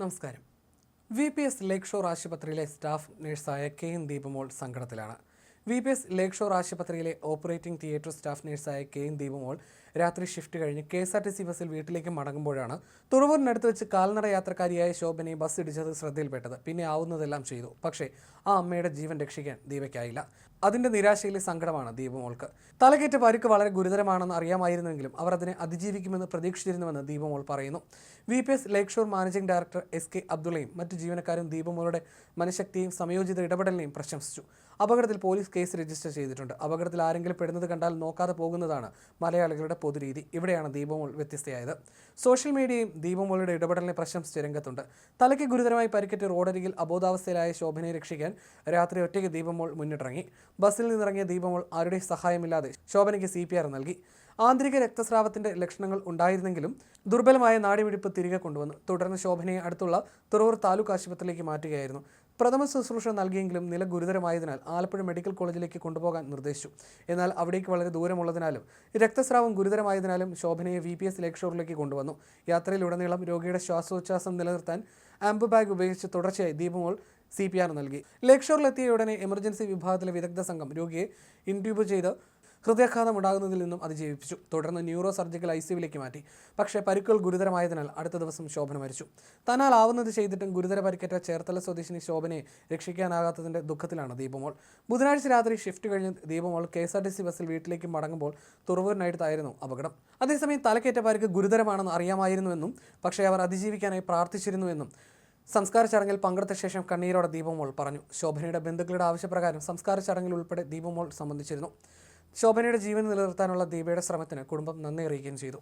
നമസ്കാരം. V P S lake ആശുപത്രിയിലെ staff നഴ്സായ K N Deepamol സങ്കടത്തിലാണ് V P S lake shore ആശുപത്രിയിലെ ഓപ്പറേറ്റിംഗ് തിയേറ്റർ സ്റ്റാഫ് നഴ്സായ കെ എൻ ദീപമോൾ രാത്രി ഷിഫ്റ്റ് കഴിഞ്ഞ് K S R T C ബസ്സിൽ വീട്ടിലേക്ക് മടങ്ങുമ്പോഴാണ് തുറവൂരിനടുത്ത് വെച്ച് കാൽനട യാത്രക്കാരിയായ ശോഭനയെ ബസ് ഇടിച്ചത് ശ്രദ്ധയിൽപ്പെട്ടത്. പിന്നെ ആവുന്നതെല്ലാം ചെയ്തു. പക്ഷേ ആ അമ്മയുടെ ജീവൻ രക്ഷിക്കാൻ ദീപയ്ക്കായില്ല. അതിന്റെ നിരാശയിലെ സങ്കടമാണ് ദീപമോൾക്ക്. തലകേറ്റ പരിക്ക് വളരെ ഗുരുതരമാണെന്ന് അറിയാമായിരുന്നെങ്കിലും അവർ അതിനെ അതിജീവിക്കുമെന്ന് പ്രതീക്ഷിച്ചിരുന്നുവെന്ന് ദീപമോൾ പറയുന്നു. V P S lake shore managing director S K അബ്ദുള്ളയും മറ്റു ജീവനക്കാരും ദീപമോളുടെ മനഃശക്തിയും സംയോജിത ഇടപെടലിനെയും പ്രശംസിച്ചു. അപകടത്തിൽ പോലീസ് കേസ് രജിസ്റ്റർ ചെയ്തിട്ടുണ്ട്. അപകടത്തിൽ ആരെങ്കിലും പെടുന്നത് കണ്ടാൽ നോക്കാതെ പോകുന്നതാണ് മലയാളികളുടെ പൊതുരീതി. ഇവിടെയാണ് ദീപമോൾ വ്യത്യസ്തയായത്. സോഷ്യൽ മീഡിയയും ദീപമോളുടെ ഇടപെടലിനെ പ്രശംസിച്ച് രംഗത്തുണ്ട്. തലയ്ക്ക് ഗുരുതരമായി പരിക്കേറ്റ് റോഡരികിൽ അബോധാവസ്ഥയിലായ ശോഭനയെ രക്ഷിക്കാൻ രാത്രി ഒറ്റയ്ക്ക് ദീപമോൾ മുന്നിട്ടിറങ്ങി. ബസ്സിൽ നിന്നിറങ്ങിയ ദീപമോൾ ആരുടെ സഹായമില്ലാതെ ശോഭനയ്ക്ക് സി നൽകി. ആന്തരിക രക്തസ്രാവത്തിന്റെ ലക്ഷണങ്ങൾ ഉണ്ടായിരുന്നെങ്കിലും ദുർബലമായ നാടിമിടിപ്പ് തിരികെ കൊണ്ടുവന്നു. തുടർന്ന് ശോഭനയെ അടുത്തുള്ള തുറവൂർ താലൂക്ക് ആശുപത്രിയിലേക്ക് മാറ്റുകയായിരുന്നു. പ്രഥമ ശുശ്രൂഷ നൽകിയെങ്കിലും നില ഗുരുതരമായതിനാൽ ആലപ്പുഴ മെഡിക്കൽ കോളേജിലേക്ക് കൊണ്ടുപോകാൻ നിർദ്ദേശിച്ചു. എന്നാൽ അവിടേക്ക് വളരെ ദൂരമുള്ളതിനാലും രക്തസ്രാവം ഗുരുതരമായതിനാലും ശോഭനയെ വി പി എസ് ലേക്ഷോറിലേക്ക് കൊണ്ടുവന്നു. യാത്രയിലുടനീളം രോഗിയുടെ ശ്വാസോച്ഛ്വാസം നിലനിർത്താൻ ആംബു ബാഗ് ഉപയോഗിച്ച് തുടർച്ചയായി ദീപമോൾ സി പി ആർ നൽകി. ലേക്ഷോറിലെത്തിയ ഉടനെ എമർജൻസി വിഭാഗത്തിലെ വിദഗ്ധ സംഘം രോഗിയെ ഇൻട്യൂബ് ചെയ്ത് ഹൃദയാഘാതം ഉണ്ടാകുന്നതിൽ നിന്നും അതിജീവിപ്പിച്ചു തുടർന്ന് ന്യൂറോ സർജിക്കൽ ഐ സിയുവിലേക്ക് മാറ്റി. പക്ഷേ പരിക്കുകൾ ഗുരുതരമായതിനാൽ അടുത്ത ദിവസം ശോഭന മരിച്ചു. തന്നാൽ ആവുന്നത് ചെയ്തിട്ടും ഗുരുതര പരിക്കേറ്റ ചേർത്തല സ്വദേശിനി ശോഭനയെ രക്ഷിക്കാനാകാത്തതിന്റെ ദുഃഖത്തിലാണ് ദീപമോൾ. ബുധനാഴ്ച രാത്രി ഷിഫ്റ്റ് കഴിഞ്ഞ് Deepamol K S R T C ബസ്സിൽ വീട്ടിലേക്ക് മടങ്ങുമ്പോൾ തുറവൂരിനടുത്തായിരുന്നു അപകടം. അതേസമയം തലക്കേറ്റ പരിക്ക് ഗുരുതരമാണെന്ന് അറിയാമായിരുന്നുവെന്നും പക്ഷേ അവർ അതിജീവിക്കാനായി പ്രാർത്ഥിച്ചിരുന്നുവെന്നും സംസ്കാര ചടങ്ങിൽ പങ്കെടുത്ത ശേഷം കണ്ണീരോടെ ദീപമോൾ പറഞ്ഞു. ശോഭനയുടെ ബന്ധുക്കളുടെ ആവശ്യപ്രകാരം സംസ്കാര ചടങ്ങിൽ ഉൾപ്പെടെ ദീപമോൾ സംബന്ധിച്ചിരുന്നു. ശോഭനയുടെ ജീവൻ നിലനിർത്താനുള്ള ദീപയുടെ ശ്രമത്തിന് കുടുംബം നന്ദി അറിയിക്കുകയും ചെയ്തു.